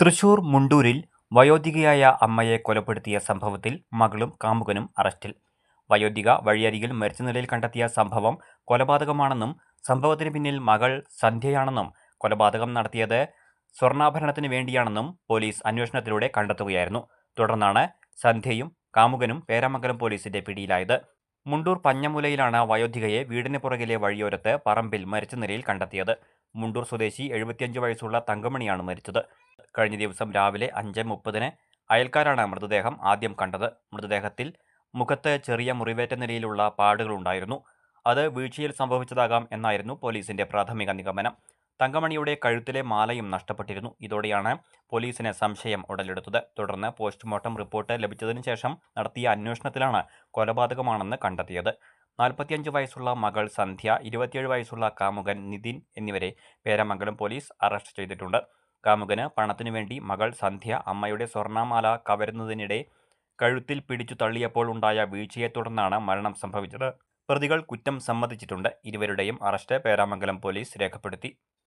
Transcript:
തൃശൂർ മുണ്ടൂരിൽ വയോധികയായ അമ്മയെ കൊലപ്പെടുത്തിയ സംഭവത്തിൽ മകളും കാമുകനും അറസ്റ്റിൽ. വയോധിക വഴിയരികിൽ മരിച്ച നിലയിൽ കണ്ടെത്തിയ സംഭവം കൊലപാതകമാണെന്നും സംഭവത്തിന് പിന്നിൽ മകൾ സന്ധ്യയാണെന്നും കൊലപാതകം നടത്തിയത് സ്വർണാഭരണത്തിന് വേണ്ടിയാണെന്നും പോലീസ് അന്വേഷണത്തിലൂടെ കണ്ടെത്തുകയായിരുന്നു. തുടർന്നാണ് സന്ധ്യയും കാമുകനും പേരാമംഗലം പോലീസിന്റെ പിടിയിലായത്. മുണ്ടൂർ പഞ്ഞമുലയിലാണ് വയോധികയെ വീടിന് പുറകിലെ വഴിയോരത്ത് പറമ്പിൽ മരിച്ച നിലയിൽ കണ്ടെത്തിയത്. മുണ്ടൂർ സ്വദേശി എഴുപത്തിയഞ്ച് വയസ്സുള്ള തങ്കമണിയാണ് മരിച്ചത്. കഴിഞ്ഞ ദിവസം രാവിലെ അഞ്ച് മുപ്പതിന് അയൽക്കാരാണ് മൃതദേഹം ആദ്യം കണ്ടത്. മൃതദേഹത്തിൽ മുഖത്ത് ചെറിയ മുറിവേറ്റ നിലയിലുള്ള പാടുകളുണ്ടായിരുന്നു. അത് വീഴ്ചയിൽ സംഭവിച്ചതാകാം എന്നായിരുന്നു പോലീസിന്റെ പ്രാഥമിക നിഗമനം. തങ്കമണിയുടെ കഴുത്തിലെ മാലയും നഷ്ടപ്പെട്ടിരുന്നു. ഇതോടെയാണ് പോലീസിന് സംശയം ഉടലെടുത്തത്. തുടർന്ന് പോസ്റ്റ്മോർട്ടം റിപ്പോർട്ട് ലഭിച്ചതിനു ശേഷം നടത്തിയ അന്വേഷണത്തിലാണ് കൊലപാതകമാണെന്ന് കണ്ടെത്തിയത്. നാൽപ്പത്തിയഞ്ച് വയസ്സുള്ള മകൾ സന്ധ്യ ഇരുപത്തിയേഴ് വയസ്സുള്ള കാമുകൻ നിതിൻ എന്നിവരെ പേരമംഗലം പോലീസ് അറസ്റ്റ് ചെയ്തിട്ടുണ്ട്. കാമുകന് പണത്തിനു വേണ്ടി മകൾ സന്ധ്യ അമ്മയുടെ സ്വർണമാല കവരുന്നതിനിടെ കഴുത്തിൽ പിടിച്ചു തള്ളിയപ്പോൾ ഉണ്ടായ വീഴ്ചയെ തുടർന്നാണ് മരണം സംഭവിച്ചത്. പ്രതികൾ കുറ്റം സമ്മതിച്ചിട്ടുണ്ട്. ഇരുവരുടെയും അറസ്റ്റ് പേരാമംഗലം പോലീസ് രേഖപ്പെടുത്തി.